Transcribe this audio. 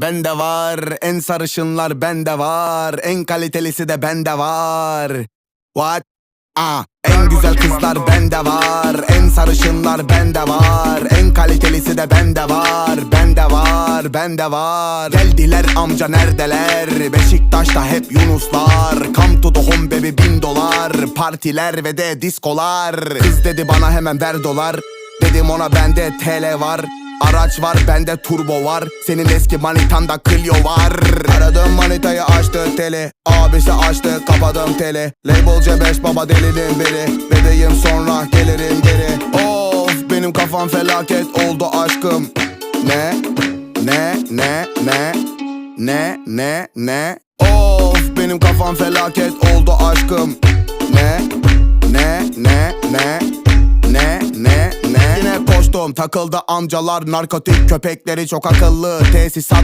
bende var. En sarışınlar bende var. En kalitelisi de bende var. What? Ah, en güzel kızlar bende var. En sarışınlar bende var. En kalitelisi de bende var. Bende var, bende var. Geldiler amca neredeler? Beşiktaş'ta hep Yunuslar. Come to the home baby bin dolar. Partiler ve de diskolar. Kız dedi bana hemen ver dolar. Dedim ona bende TL var. Araç var bende turbo var Senin eski manitanda Clio var Aradığım manitayı açtı teli Abisi açtı kapadım teli Label C5 baba delinin biri Bebeğim sonra gelirim geri Of benim kafam felaket oldu aşkım Ne ne ne ne ne ne ne Of benim kafam felaket oldu aşkım Ne ne ne ne ne ne koştum takıldı amcalar narkotik köpekleri çok akıllı Tesisat